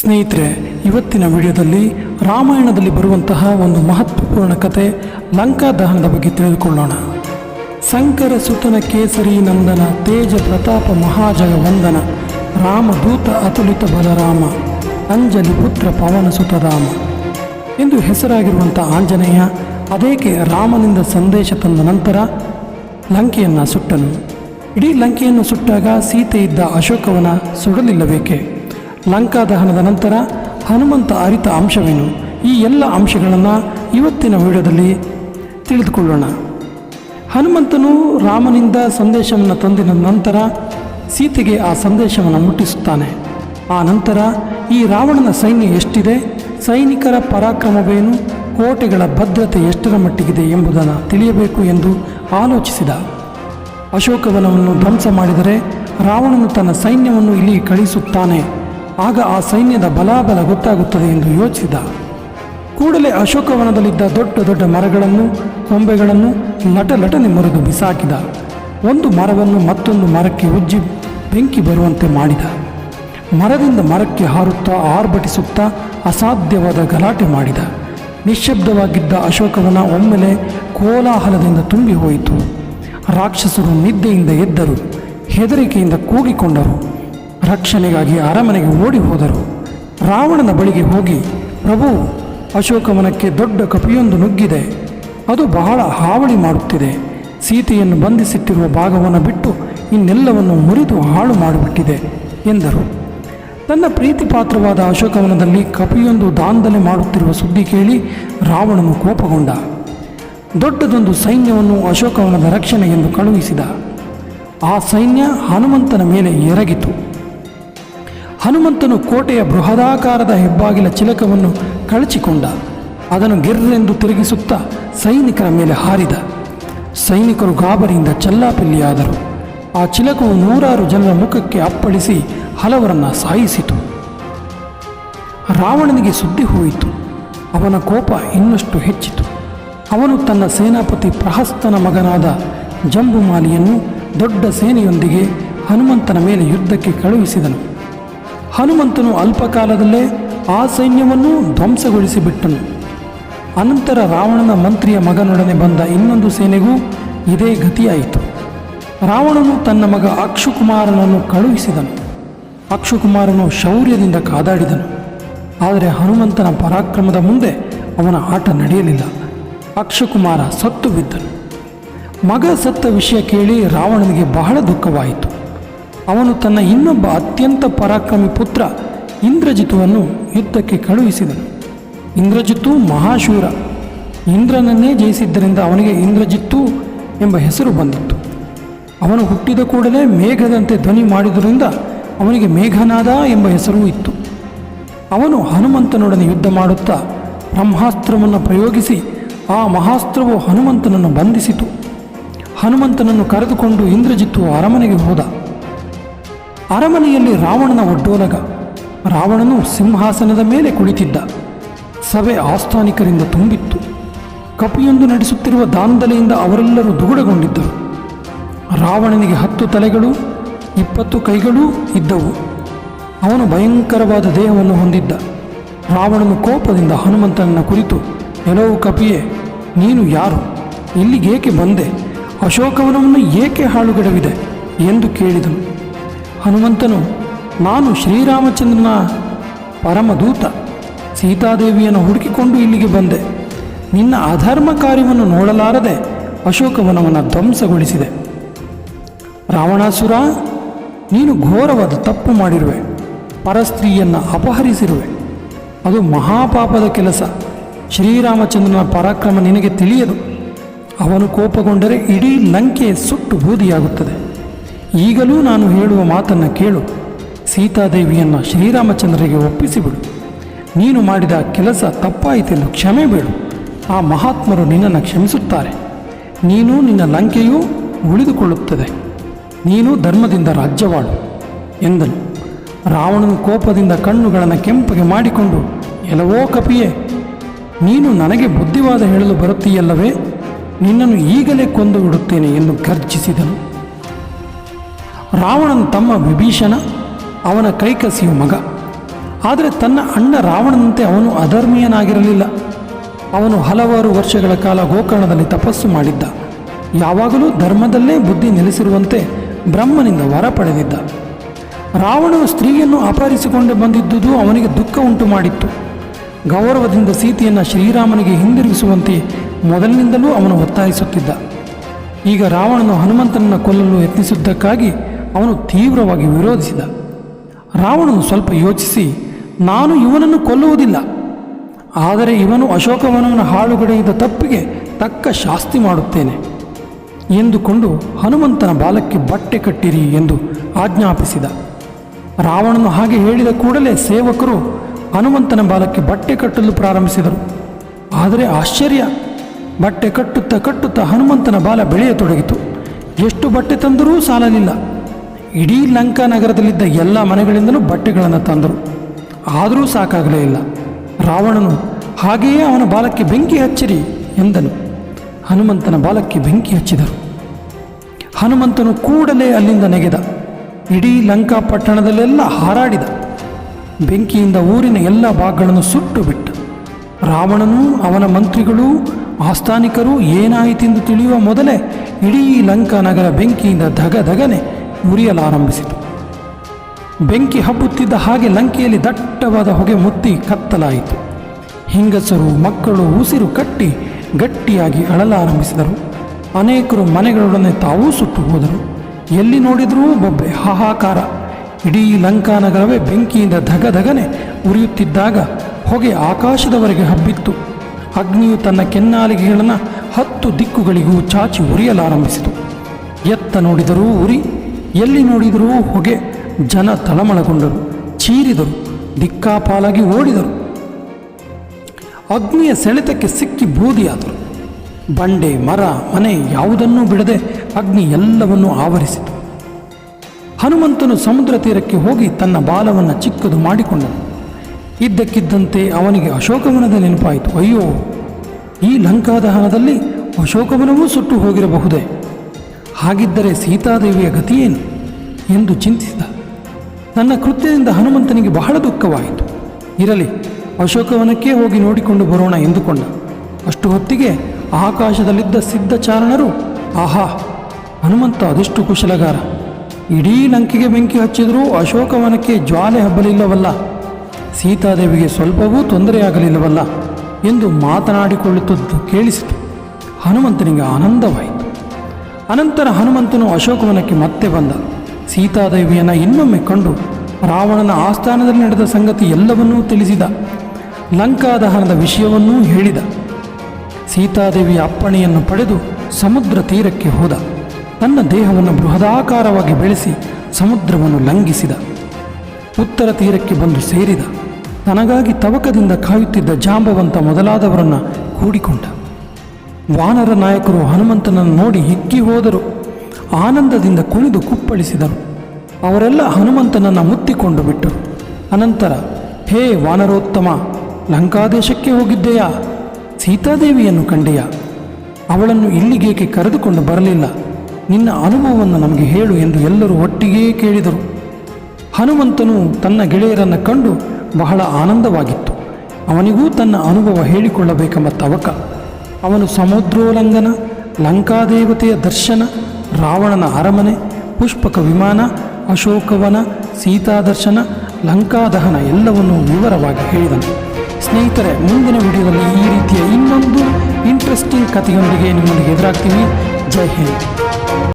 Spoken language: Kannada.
ಸ್ನೇಹಿತರೆ, ಇವತ್ತಿನ ವಿಡಿಯೋದಲ್ಲಿ ರಾಮಾಯಣದಲ್ಲಿ ಬರುವಂತಹ ಒಂದು ಮಹತ್ವಪೂರ್ಣ ಕತೆ ಲಂಕಾ ದಹನದ ಬಗ್ಗೆ ತಿಳಿದುಕೊಳ್ಳೋಣ. ಸಂಕರ ಸುತನ ಕೇಸರಿ ನಂದನ ತೇಜ ಪ್ರತಾಪ ಮಹಾಜಯ ವಂದನ, ರಾಮದೂತ ಅತುಲಿತ ಬಲರಾಮ, ಅಂಜಲಿ ಪುತ್ರ ಪವನ ಸುತರಾಮ ಎಂದು ಹೆಸರಾಗಿರುವಂಥ ಆಂಜನೇಯ ಅದೇಕೆ ರಾಮನಿಂದ ಸಂದೇಶ ತಂದ ನಂತರ ಲಂಕೆಯನ್ನು ಸುಟ್ಟನು. ಇಡೀ ಲಂಕೆಯನ್ನು ಸುಟ್ಟಾಗ ಸೀತೆ ಇದ್ದ ಅಶೋಕವನ ಸುಡಲಿಲ್ಲಬೇಕೆ ಲಂಕಾ ದಹನದ ನಂತರ ಹನುಮಂತ ಅರಿತ ಅಂಶವೇನು? ಈ ಎಲ್ಲ ಅಂಶಗಳನ್ನು ಇವತ್ತಿನ ವಿಡಿಯೋದಲ್ಲಿ ತಿಳಿದುಕೊಳ್ಳೋಣ. ಹನುಮಂತನು ರಾಮನಿಂದ ಸಂದೇಶವನ್ನು ತಂದಿನ ನಂತರ ಸೀತೆಗೆ ಆ ಸಂದೇಶವನ್ನು ಮುಟ್ಟಿಸುತ್ತಾನೆ. ಆ ನಂತರ ಈ ರಾವಣನ ಸೈನ್ಯ ಎಷ್ಟಿದೆ? ಸೈನಿಕರ ಪರಾಕ್ರಮವೇನು? ಕೋಟೆಗಳ ಭದ್ರತೆ ಎಷ್ಟರ ಮಟ್ಟಿಗಿದೆ ಎಂಬುದನ್ನು ತಿಳಿಯಬೇಕು ಎಂದು ಆಲೋಚಿಸಿದ. ಅಶೋಕವನವನ್ನು ಧ್ವಂಸ ಮಾಡಿದರೆ ರಾವಣನು ತನ್ನ ಸೈನ್ಯವನ್ನು ಇಲ್ಲಿ ಕಳಿಸುತ್ತಾನೆ. ಆಗ ಆ ಸೈನ್ಯದ ಬಲಾಬಲ ಗೊತ್ತಾಗುತ್ತದೆ ಎಂದು ಯೋಚಿಸಿದ. ಕೂಡಲೇ ಅಶೋಕವನದಲ್ಲಿದ್ದ ದೊಡ್ಡ ದೊಡ್ಡ ಮರಗಳನ್ನು, ಕೊಂಬೆಗಳನ್ನು ಲಟಲಟನೆ ಮುರಿದು ಬಿಸಾಕಿದ. ಒಂದು ಮರವನ್ನು ಮತ್ತೊಂದು ಮರಕ್ಕೆ ಉಜ್ಜಿ ಬೆಂಕಿ ಬರುವಂತೆ ಮಾಡಿದ. ಮರದಿಂದ ಮರಕ್ಕೆ ಹಾರುತ್ತಾ ಆರ್ಭಟಿಸುತ್ತಾ ಅಸಾಧ್ಯವಾದ ಗಲಾಟೆ ಮಾಡಿದ. ನಿಶ್ಶಬ್ದವಾಗಿದ್ದ ಅಶೋಕವನ ಒಮ್ಮೆಲೆ ಕೋಲಾಹಲದಿಂದ ತುಂಬಿ ಹೋಯಿತು ರಾಕ್ಷಸರು ನಿದ್ದೆಯಿಂದ ಎದ್ದರು, ಹೆದರಿಕೆಯಿಂದ ಕೂಗಿಕೊಂಡರು. ರಕ್ಷಣೆಗಾಗಿ ಅರಮನೆಗೆ ಓಡಿ ಹೋದರು. ರಾವಣನ ಬಳಿಗೆ ಹೋಗಿ, ಪ್ರಭು, ಅಶೋಕವನಕ್ಕೆ ದೊಡ್ಡ ಕಪಿಯೊಂದು ನುಗ್ಗಿದೆ. ಅದು ಬಹಳ ಹಾವಳಿ ಮಾಡುತ್ತಿದೆ. ಸೀತೆಯನ್ನು ಬಂಧಿಸಿಟ್ಟಿರುವ ಭಾಗವನ್ನು ಬಿಟ್ಟು ಇನ್ನೆಲ್ಲವನ್ನು ಮುರಿದು ಹಾಳು ಮಾಡಿಬಿಟ್ಟಿದೆ, ಎಂದರು. ತನ್ನ ಪ್ರೀತಿಪಾತ್ರವಾದ ಅಶೋಕವನದಲ್ಲಿ ಕಪಿಯೊಂದು ದಾಂಧಲೆ ಮಾಡುತ್ತಿರುವ ಸುದ್ದಿ ಕೇಳಿ ರಾವಣನು ಕೋಪಗೊಂಡ. ದೊಡ್ಡದೊಂದು ಸೈನ್ಯವನ್ನು ಅಶೋಕವನದ ರಕ್ಷಣೆಗೆಂದು ಕಳುಹಿಸಿದ. ಆ ಸೈನ್ಯ ಹನುಮಂತನ ಮೇಲೆ ಎರಗಿತು. ಹನುಮಂತನು ಕೋಟೆಯ ಬೃಹದಾಕಾರದ ಹೆಬ್ಬಾಗಿಲ ಚಿಲಕವನ್ನು ಕಳಚಿಕೊಂಡ. ಅದನ್ನು ಗೆರ್ರೆಂದು ತಿರುಗಿಸುತ್ತಾ ಸೈನಿಕರ ಮೇಲೆ ಹಾರಿದ. ಸೈನಿಕರು ಗಾಬರಿಯಿಂದ ಚಲ್ಲಾಪಿಲ್ಲಿಯಾದರು. ಆ ಚಿಲಕವು ನೂರಾರು ಜನರ ಮುಖಕ್ಕೆ ಅಪ್ಪಳಿಸಿ ಹಲವರನ್ನು ಸಾಯಿಸಿತು. ರಾವಣನಿಗೆ ಸುದ್ದಿ ಹೋಯಿತು. ಅವನ ಕೋಪ ಇನ್ನಷ್ಟು ಹೆಚ್ಚಿತು. ಅವನು ತನ್ನ ಸೇನಾಪತಿ ಪ್ರಹಸ್ತನ ಮಗನಾದ ಜಂಬುಮಾಲಿಯನ್ನು ದೊಡ್ಡ ಸೇನೆಯೊಂದಿಗೆ ಹನುಮಂತನ ಮೇಲೆ ಯುದ್ಧಕ್ಕೆ ಕಳುಹಿಸಿದನು. ಹನುಮಂತನು ಅಲ್ಪಕಾಲದಲ್ಲೇ ಆ ಸೈನ್ಯವನ್ನು ಧ್ವಂಸಗೊಳಿಸಿಬಿಟ್ಟನು. ಅನಂತರ ರಾವಣನ ಮಂತ್ರಿಯ ಮಗನೊಡನೆ ಬಂದ ಇನ್ನೊಂದು ಸೇನೆಗೂ ಇದೇ ಗತಿಯಾಯಿತು. ರಾವಣನು ತನ್ನ ಮಗ ಅಕ್ಷುಕುಮಾರನನ್ನು ಕಳುಹಿಸಿದನು. ಅಕ್ಷುಕುಮಾರನು ಶೌರ್ಯದಿಂದ ಕಾದಾಡಿದನು. ಆದರೆ ಹನುಮಂತನ ಪರಾಕ್ರಮದ ಮುಂದೆ ಅವನ ಆಟ ನಡೆಯಲಿಲ್ಲ. ಅಕ್ಷುಕುಮಾರ ಸತ್ತು ಬಿದ್ದನು. ಮಗ ಸತ್ತ ವಿಷಯ ಕೇಳಿ ರಾವಣನಿಗೆ ಬಹಳ ದುಃಖವಾಯಿತು. ಅವನು ತನ್ನ ಇನ್ನೊಬ್ಬ ಅತ್ಯಂತ ಪರಾಕ್ರಮಿ ಪುತ್ರ ಇಂದ್ರಜಿತುವನ್ನು ಯುದ್ಧಕ್ಕೆ ಕಳುಹಿಸಿದನು. ಇಂದ್ರಜಿತ್ತು ಮಹಾಶೂರ. ಇಂದ್ರನನ್ನೇ ಜಯಿಸಿದ್ದರಿಂದ ಅವನಿಗೆ ಇಂದ್ರಜಿತ್ತು ಎಂಬ ಹೆಸರು ಬಂದಿತ್ತು. ಅವನು ಹುಟ್ಟಿದ ಕೂಡಲೇ ಮೇಘದಂತೆ ಧ್ವನಿ ಮಾಡಿದ್ದರಿಂದ ಅವನಿಗೆ ಮೇಘನಾದ ಎಂಬ ಹೆಸರೂ ಇತ್ತು. ಅವನು ಹನುಮಂತನೊಡನೆ ಯುದ್ಧ ಮಾಡುತ್ತಾ ಬ್ರಹ್ಮಾಸ್ತ್ರವನ್ನು ಪ್ರಯೋಗಿಸಿ ಆ ಮಹಾಸ್ತ್ರವು ಹನುಮಂತನನ್ನು ಬಂಧಿಸಿತು. ಹನುಮಂತನನ್ನು ಕರೆದುಕೊಂಡು ಇಂದ್ರಜಿತ್ತು ಅರಮನೆಗೆ ಹೋದ. ಅರಮನೆಯಲ್ಲಿ ರಾವಣನ ಒಡ್ಡೋಲಗ. ರಾವಣನು ಸಿಂಹಾಸನದ ಮೇಲೆ ಕುಳಿತಿದ್ದ. ಸಭೆ ಆಸ್ಥಾನಿಕರಿಂದ ತುಂಬಿತ್ತು. ಕಪಿಯೊಂದು ನಡೆಸುತ್ತಿರುವ ದಾಂಧಲೆಯಿಂದ ಅವರೆಲ್ಲರೂ ದುಗುಡಗೊಂಡಿದ್ದರು. ರಾವಣನಿಗೆ ಹತ್ತು ತಲೆಗಳು, ಇಪ್ಪತ್ತು ಕೈಗಳೂ ಇದ್ದವು. ಅವನು ಭಯಂಕರವಾದ ದೇಹವನ್ನು ಹೊಂದಿದ್ದ. ರಾವಣನು ಕೋಪದಿಂದ ಹನುಮಂತನನ್ನ ಕುರಿತು ಎಲ್ಲವೂ ಕಪಿಯೇ, ನೀನು ಯಾರು? ಇಲ್ಲಿಗೇಕೆ ಬಂದೆ? ಅಶೋಕವನವನ್ನು ಏಕೆ ಹಾಳುಗೆಡವಿದೆ? ಎಂದು ಕೇಳಿದನು. ಹನುಮಂತನು, ನಾನು ಶ್ರೀರಾಮಚಂದ್ರನ ಪರಮದೂತ. ಸೀತಾದೇವಿಯನ್ನು ಹುಡುಕಿಕೊಂಡು ಇಲ್ಲಿಗೆ ಬಂದೆ. ನಿನ್ನ ಅಧರ್ಮ ಕಾರ್ಯವನ್ನು ನೋಡಲಾರದೆ ಅಶೋಕವನವನ್ನು ಧ್ವಂಸಗೊಳಿಸಿದೆ. ರಾವಣಾಸುರ, ನೀನು ಘೋರವಾದ ತಪ್ಪು ಮಾಡಿರುವೆ. ಪರಸ್ತ್ರೀಯನ್ನು ಅಪಹರಿಸಿರುವೆ. ಅದು ಮಹಾಪಾಪದ ಕೆಲಸ. ಶ್ರೀರಾಮಚಂದ್ರನ ಪರಾಕ್ರಮ ನಿನಗೆ ತಿಳಿಯದು. ಅವನು ಕೋಪಗೊಂಡರೆ ಇಡೀ ಲಂಕೆ ಸುಟ್ಟು ಬೂದಿಯಾಗುತ್ತದೆ. ಈಗಲೂ ನಾನು ಹೇಳುವ ಮಾತನ್ನು ಕೇಳು. ಸೀತಾದೇವಿಯನ್ನು ಶ್ರೀರಾಮಚಂದ್ರರಿಗೆ ಒಪ್ಪಿಸಿಬಿಡು. ನೀನು ಮಾಡಿದ ಕೆಲಸ ತಪ್ಪಾಯಿತೆಂದು ಕ್ಷಮೆ ಬೇಡು. ಆ ಮಹಾತ್ಮರು ನಿನ್ನನ್ನು ಕ್ಷಮಿಸುತ್ತಾರೆ. ನೀನು ನಿನ್ನ ಲಂಕೆಯೂ ಉಳಿದುಕೊಳ್ಳುತ್ತದೆ. ನೀನು ಧರ್ಮದಿಂದ ರಾಜ್ಯವಾಳು ಎಂದನು. ರಾವಣನ ಕೋಪದಿಂದ ಕಣ್ಣುಗಳನ್ನು ಕೆಂಪಗೆ ಮಾಡಿಕೊಂಡು, ಎಲ್ಲವೋ ಕಪಿಯೇ, ನೀನು ನನಗೆ ಬುದ್ಧಿವಾದ ಹೇಳಲು ಬರುತ್ತೀಯಲ್ಲವೇ? ನಿನ್ನನ್ನು ಈಗಲೇ ಕೊಂದು ಬಿಡುತ್ತೇನೆ ಎಂದು ಗರ್ಜಿಸಿದನು. ರಾವಣನ ತಮ್ಮ ವಿಭೀಷಣ, ಅವನ ಕೈಕಸಿಯ ಮಗ. ಆದರೆ ತನ್ನ ಅಣ್ಣ ರಾವಣನಂತೆ ಅವನು ಅಧರ್ಮೀಯನಾಗಿರಲಿಲ್ಲ. ಅವನು ಹಲವಾರು ವರ್ಷಗಳ ಕಾಲ ಗೋಕರ್ಣದಲ್ಲಿ ತಪಸ್ಸು ಮಾಡಿದ್ದ. ಯಾವಾಗಲೂ ಧರ್ಮದಲ್ಲೇ ಬುದ್ಧಿ ನೆಲೆಸಿರುವಂತೆ ಬ್ರಹ್ಮನಿಂದ ವರ ಪಡೆದಿದ್ದ. ರಾವಣನು ಸ್ತ್ರೀಯನ್ನು ಅಪಹರಿಸಿಕೊಂಡು ಬಂದಿದ್ದುದು ಅವನಿಗೆ ದುಃಖ ಉಂಟು ಮಾಡಿತ್ತು. ಗೌರವದಿಂದ ಸೀತೆಯನ್ನು ಶ್ರೀರಾಮನಿಗೆ ಹಿಂದಿರುಗಿಸುವಂತೆ ಮೊದಲಿನಿಂದಲೂ ಅವನು ಒತ್ತಾಯಿಸುತ್ತಿದ್ದ. ಈಗ ರಾವಣನು ಹನುಮಂತನನ್ನು ಕೊಲ್ಲಲು ಯತ್ನಿಸಿದ್ದಕ್ಕಾಗಿ ಅವನು ತೀವ್ರವಾಗಿ ವಿರೋಧಿಸಿದ. ರಾವಣನು ಸ್ವಲ್ಪ ಯೋಚಿಸಿ, ನಾನು ಇವನನ್ನು ಕೊಲ್ಲುವುದಿಲ್ಲ. ಆದರೆ ಇವನು ಅಶೋಕವನವನ್ನು ಹಾಳುಗಡೆಯಿದ ತಪ್ಪಿಗೆ ತಕ್ಕ ಶಾಸ್ತಿ ಮಾಡುತ್ತೇನೆ. ಎಂದುಕೊಂಡು ಹನುಮಂತನ ಬಾಲಕ್ಕೆ ಬಟ್ಟೆ ಕಟ್ಟಿರಿ ಎಂದು ಆಜ್ಞಾಪಿಸಿದ. ರಾವಣನು ಹಾಗೆ ಹೇಳಿದ ಕೂಡಲೇ ಸೇವಕರು ಹನುಮಂತನ ಬಾಲಕ್ಕೆ ಬಟ್ಟೆ ಕಟ್ಟಲು ಪ್ರಾರಂಭಿಸಿದರು. ಆದರೆ ಆಶ್ಚರ್ಯ, ಬಟ್ಟೆ ಕಟ್ಟುತ್ತಾ ಕಟ್ಟುತ್ತಾ ಹನುಮಂತನ ಬಾಲ ಬೆಳೆಯತೊಡಗಿತು. ಎಷ್ಟು ಬಟ್ಟೆ ತಂದರೂ ಸಾಲಲಿಲ್ಲ. ಇಡೀ ಲಂಕಾ ನಗರದಲ್ಲಿದ್ದ ಎಲ್ಲ ಮನೆಗಳಿಂದಲೂ ಬಟ್ಟೆಗಳನ್ನು ತಂದರು. ಆದರೂ ಸಾಕಾಗಲೇ ಇಲ್ಲ. ರಾವಣನು ಹಾಗೆಯೇ ಅವನ ಬಾಲಕ್ಕೆ ಬೆಂಕಿ ಹಚ್ಚಿರಿ ಎಂದನು. ಹನುಮಂತನ ಬಾಲಕ್ಕೆ ಬೆಂಕಿ ಹಚ್ಚಿದರು. ಹನುಮಂತನು ಕೂಡಲೇ ಅಲ್ಲಿಂದ ನೆಗೆದ. ಇಡೀ ಲಂಕಾ ಪಟ್ಟಣದಲ್ಲೆಲ್ಲ ಹಾರಾಡಿದ. ಬೆಂಕಿಯಿಂದ ಊರಿನ ಎಲ್ಲ ಭಾಗಗಳನ್ನು ಸುಟ್ಟು ಬಿಟ್ಟ ರಾವಣನೂ ಅವನ ಮಂತ್ರಿಗಳೂ ಆಸ್ಥಾನಿಕರು ಏನಾಯಿತೆಂದು ತಿಳಿಯುವ ಮೊದಲೇ ಇಡೀ ಲಂಕಾ ನಗರ ಬೆಂಕಿಯಿಂದ ಧಗ ಧಗನೆ ಉರಿಯಲಾರಂಭಿಸಿತು ಬೆಂಕಿ ಹಬ್ಬುತ್ತಿದ್ದ ಹಾಗೆ ಲಂಕೆಯಲ್ಲಿ ದಟ್ಟವಾದ ಹೊಗೆ ಮುತ್ತಿ ಕತ್ತಲಾಯಿತು. ಹೆಂಗಸರು, ಮಕ್ಕಳು ಉಸಿರು ಕಟ್ಟಿ ಗಟ್ಟಿಯಾಗಿ ಅಳಲಾರಂಭಿಸಿದರು ಅನೇಕರು ಮನೆಗಳೊಡನೆ ತಾವೂ ಸುಟ್ಟು ಹೋದರು. ಎಲ್ಲಿ ನೋಡಿದರೂ ಬೊಬ್ಬೆ ಹಾಹಾಕಾರ. ಇಡೀ ಲಂಕಾ ನಗರವೇ ಬೆಂಕಿಯಿಂದ ಧಗಧಗನೆ ಉರಿಯುತ್ತಿದ್ದಾಗ ಹೊಗೆ ಆಕಾಶದವರೆಗೆ ಹಬ್ಬಿತ್ತು. ಅಗ್ನಿಯು ತನ್ನ ಕೆನ್ನಾಲಿಗೆಗಳನ್ನು ಹತ್ತು ದಿಕ್ಕುಗಳಿಗೂ ಚಾಚಿ ಉರಿಯಲಾರಂಭಿಸಿತು ಎತ್ತ ನೋಡಿದರೂ ಉರಿ ಎಲ್ಲಿ ನೋಡಿದರೂ ಹೊಗೆ, ಜನ ತಳಮಳಗೊಂಡರು, ಚೀರಿದರು, ದಿಕ್ಕಾಪಾಲಾಗಿ ಓಡಿದರು. ಅಗ್ನಿಯ ಸೆಳೆತಕ್ಕೆ ಸಿಕ್ಕಿ ಬೂದಿಯಾದರು. ಬಂಡೆ, ಮರ, ಮನೆ ಯಾವುದನ್ನೂ ಬಿಡದೆ ಅಗ್ನಿ ಎಲ್ಲವನ್ನೂ ಆವರಿಸಿತು. ಹನುಮಂತನು ಸಮುದ್ರ ತೀರಕ್ಕೆ ಹೋಗಿ ತನ್ನ ಬಾಲವನ್ನು ಚಿಕ್ಕದು ಮಾಡಿಕೊಂಡನು. ಇದ್ದಕ್ಕಿದ್ದಂತೆ ಅವನಿಗೆ ಅಶೋಕವನದ ನೆನಪಾಯಿತು. ಅಯ್ಯೋ, ಈ ಲಂಕಾದಹನದಲ್ಲಿ ಅಶೋಕವನವೂ ಸುಟ್ಟು ಹೋಗಿರಬಹುದೇ? ಹಾಗಿದ್ದರೆ ಸೀತಾದೇವಿಯ ಗತಿಯೇನು ಎಂದು ಚಿಂತಿಸಿದ. ನನ್ನ ಕೃತ್ಯದಿಂದ ಹನುಮಂತನಿಗೆ ಬಹಳ ದುಃಖವಾಯಿತು. ಇರಲಿ, ಅಶೋಕವನಕ್ಕೆ ಹೋಗಿ ನೋಡಿಕೊಂಡು ಬರೋಣ ಎಂದುಕೊಂಡ. ಅಷ್ಟು ಹೊತ್ತಿಗೆ ಆಕಾಶದಲ್ಲಿದ್ದ ಸಿದ್ಧಚಾರಣರು, ಆಹಾ, ಹನುಮಂತ ಅದೆಷ್ಟು ಕುಶಲಗಾರ. ಇಡೀ ಲಂಕೆಗೆ ಬೆಂಕಿ ಹಚ್ಚಿದರೂ ಅಶೋಕವನಕ್ಕೆ ಜ್ವಾಲೆ ಹಬ್ಬಲಿಲ್ಲವಲ್ಲ. ಸೀತಾದೇವಿಗೆ ಸ್ವಲ್ಪವೂ ತೊಂದರೆಯಾಗಲಿಲ್ಲವಲ್ಲ ಎಂದು ಮಾತನಾಡಿಕೊಳ್ಳುತ್ತಿದ್ದು ಕೇಳಿಸಿತು. ಹನುಮಂತನಿಗೆ ಆನಂದವಾಯಿತು. ಅನಂತರ ಹನುಮಂತನು ಅಶೋಕವನಕ್ಕೆ ಮತ್ತೆ ಬಂದ. ಸೀತಾದೇವಿಯನ್ನು ಇನ್ನೊಮ್ಮೆ ಕಂಡು ರಾವಣನ ಆಸ್ಥಾನದಲ್ಲಿ ನಡೆದ ಸಂಗತಿ ಎಲ್ಲವನ್ನೂ ತಿಳಿಸಿದ. ಲಂಕಾದಹನದ ವಿಷಯವನ್ನೂ ಹೇಳಿದ. ಸೀತಾದೇವಿಯ ಅಪ್ಪಣೆಯನ್ನು ಪಡೆದು ಸಮುದ್ರ ತೀರಕ್ಕೆ ಹೋದ. ತನ್ನ ದೇಹವನ್ನು ಬೃಹದಾಕಾರವಾಗಿ ಬೆಳೆಸಿ ಸಮುದ್ರವನ್ನು ಲಂಘಿಸಿದ. ಉತ್ತರ ತೀರಕ್ಕೆ ಬಂದು ಸೇರಿದ. ತನಗಾಗಿ ತವಕದಿಂದ ಕಾಯುತ್ತಿದ್ದ ಜಾಂಬವಂತ ಮೊದಲಾದವರನ್ನು ಕೂಡಿಕೊಂಡ. ವಾನರ ನಾಯಕರು ಹನುಮಂತನನ್ನು ನೋಡಿ ಹಿಗ್ಗಿ ಹೋದರು. ಆನಂದದಿಂದ ಕುಣಿದು ಕುಪ್ಪಳಿಸಿದರು. ಅವರೆಲ್ಲ ಹನುಮಂತನನ್ನು ಮುತ್ತಿಕೊಂಡು ಬಿಟ್ಟರು. ಅನಂತರ, ಹೇ ವಾನರೋತ್ತಮ, ಲಂಕಾದೇಶಕ್ಕೆ ಹೋಗಿದ್ದೆಯಾ? ಸೀತಾದೇವಿಯನ್ನು ಕಂಡೆಯಾ? ಅವಳನ್ನು ಇಲ್ಲಿಗೇಕೆ ಕರೆದುಕೊಂಡು ಬರಲಿಲ್ಲ? ನಿನ್ನ ಅನುಭವವನ್ನು ನಮಗೆ ಹೇಳು ಎಂದು ಎಲ್ಲರೂ ಒಟ್ಟಿಗೇ ಕೇಳಿದರು. ಹನುಮಂತನು ತನ್ನ ಗೆಳೆಯರನ್ನು ಕಂಡು ಬಹಳ ಆನಂದವಾಗಿತ್ತು. ಅವನಿಗೂ ತನ್ನ ಅನುಭವ ಹೇಳಿಕೊಳ್ಳಬೇಕೆಂಬ ತವಕ. ಅವನು ಸಮುದ್ರೋಲ್ಲಂಘನ, ಲಂಕಾದೇವತೆಯ ದರ್ಶನ, ರಾವಣನ ಅರಮನೆ, ಪುಷ್ಪಕ ವಿಮಾನ, ಅಶೋಕವನ ಸೀತಾದರ್ಶನ ಲಂಕಾದಹನ ಎಲ್ಲವನ್ನೂ ವಿವರವಾಗಿ ಹೇಳಿದನು. ಸ್ನೇಹಿತರೆ, ಮುಂದಿನ ವಿಡಿಯೋದಲ್ಲಿ ಈ ರೀತಿಯ ಇನ್ನೊಂದು ಇಂಟ್ರೆಸ್ಟಿಂಗ್ ಕಥೆಯೊಂದಿಗೆ ನಿಮ್ಮೊಂದಿಗೆ ಎದುರಾಗ್ತೀನಿ. ಜೈ ಹಿಂದ್.